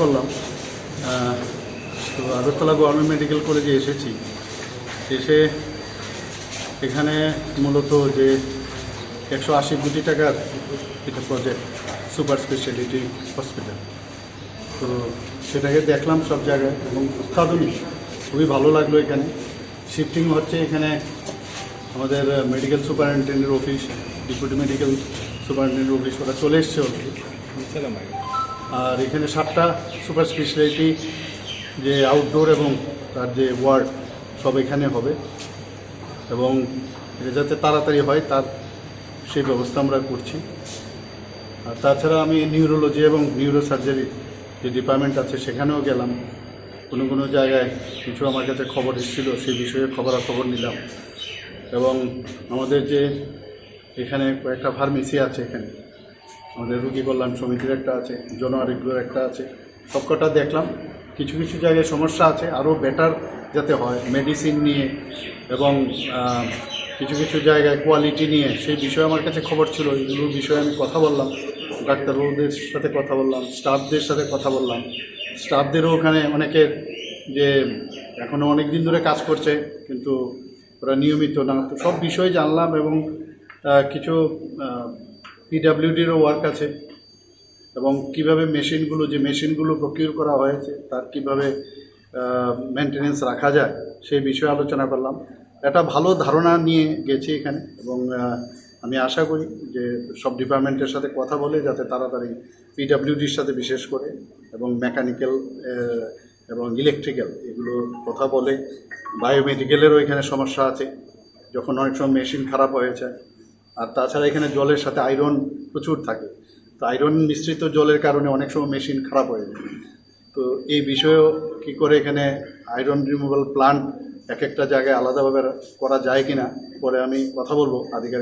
করলাম। তো Agartala government medical কলেজে এসেছি। এসে এখানে মূলত যে একশো আশি কোটি টাকার এটা প্রজেক্ট সুপার স্পেশালিটি হসপিটাল তো সেটাকে দেখলাম সব জায়গায় এবং অত্যাধুনিক খুবই ভালো লাগল এখানে। শিফটিং হচ্ছে এখানে আমাদের medical superintendent office deputy medical superintendent office ওরা চলে এসছে অলরেডি আর এখানে সাতটা সুপার স্পেশালিটি, যে আউটডোর এবং তার যে ওয়ার্ড সব এখানে হবে। এবং এটা যাতে তাড়াতাড়ি হয়, তার সেই ব্যবস্থা আমরা করছি। আর তাছাড়া আমি নিউরোলজি এবং নিউরো সার্জারি যে ডিপার্টমেন্ট আছে, সেখানেও গেলাম। কোনো কোনো জায়গায় কিছু আমার কাছে খবর এসেছিল, সেই বিষয়ে খবরাখবর নিলাম। এবং আমাদের যে এখানে কয়েকটা ফার্মেসি আছে এখানে আমাদের রুগী কল্যাণ সমিতির একটা আছে জনআরোগ্যের একটা আছে। সবকটা দেখলাম। কিছু কিছু জায়গায় সমস্যা আছে, আরও বেটার যাতে হয়। মেডিসিন নিয়ে এবং কিছু কিছু জায়গায় কোয়ালিটি নিয়ে। সেই বিষয়ে আমার কাছে খবর ছিল, এগুলোর বিষয়ে আমি কথা বললাম। ডাক্তারবাবুদের সাথে কথা বললাম স্টাফদের সাথে কথা বললাম। স্টাফদেরও ওখানে অনেকের যে এখনও অনেক দিন ধরে কাজ করছে, কিন্তু ওরা নিয়মিত না। তো সব বিষয় জানলাম এবং কিছু পিডাব্লিউডিরও ওয়ার্ক আছে এবং কীভাবে মেশিনগুলো, যে মেশিনগুলো প্রকিউর করা হয়েছে, তার কীভাবে মেনটেনেন্স রাখা যায়, সেই বিষয়ে আলোচনা করলাম। একটা ভালো ধারণা নিয়ে গেছি এখানে এবং আমি আশা করি যে সব ডিপার্টমেন্টের সাথে কথা বলে যাতে তাড়াতাড়ি পিডাব্লিউডির সাথে বিশেষ করে এবং মেকানিক্যাল এবং ইলেকট্রিক্যাল এগুলো কথা বলে। বায়োমেডিক্যালেরও এখানে সমস্যা আছে। যখন অনেক সময় মেশিন খারাপ হয়েছে আর তাছাড়া এখানে জলের সাথে আয়রন প্রচুর থাকে। তো আয়রন মিশ্রিত জলের কারণে অনেক সময় মেশিন খারাপ হয়ে যায়। তো এই বিষয়েও কি করে এখানে আয়রন রিমুভাল প্লান্ট এক একটা জায়গায় আলাদাভাবে করা যায় কিনা, পরে আমি কথা বলব আধিকারিক